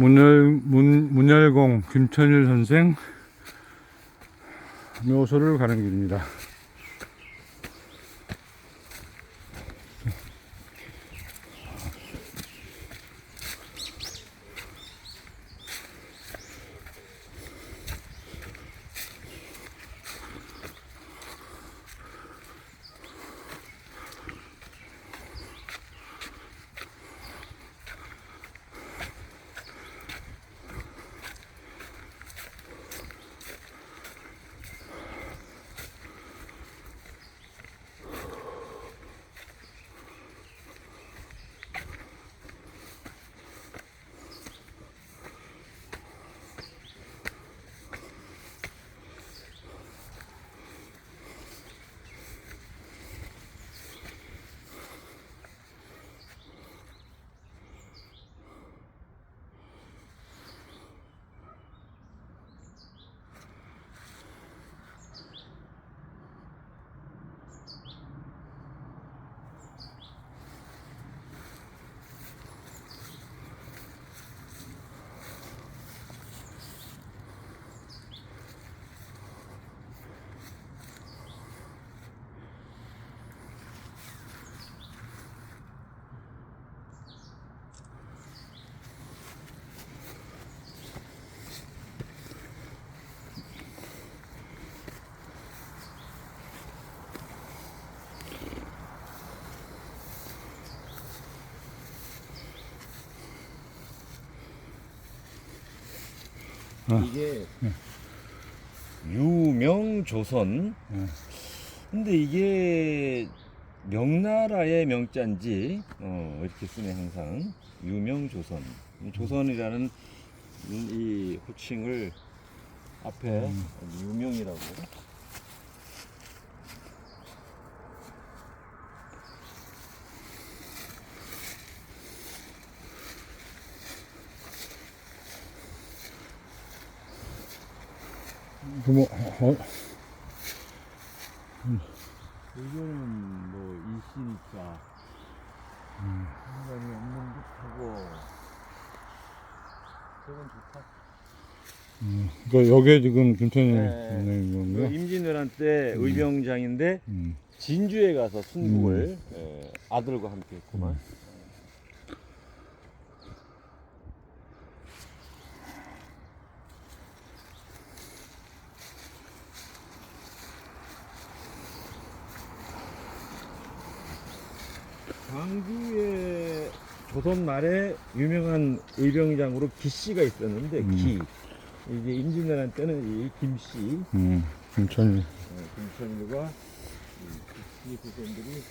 문열, 문, 문열공 김천일 선생 묘소를 가는 길입니다. 이게 유명 조선. 네. 근데 이게 명나라의 명자인지 어, 이렇게 쓰네 항상 유명 조선. 이 조선이라는 이 호칭을 앞에 유명이라고. 뭐, 어, 이거는 뭐 이시니까 상관이 없는 듯하고 저건 좋다. 그러니까 여기에 지금 김천일 네. 선생님 그 건가? 임진왜란 때 의병장인데 음. 진주에 가서 순국을 에, 아들과 함께 했구만. 광주에 조선 말에 유명한 의병장으로 기씨가 있었는데 음. 기 이제 임진왜란 때는 이 김씨 음, 김천일. 어, 김천일과 이 기씨 후손들이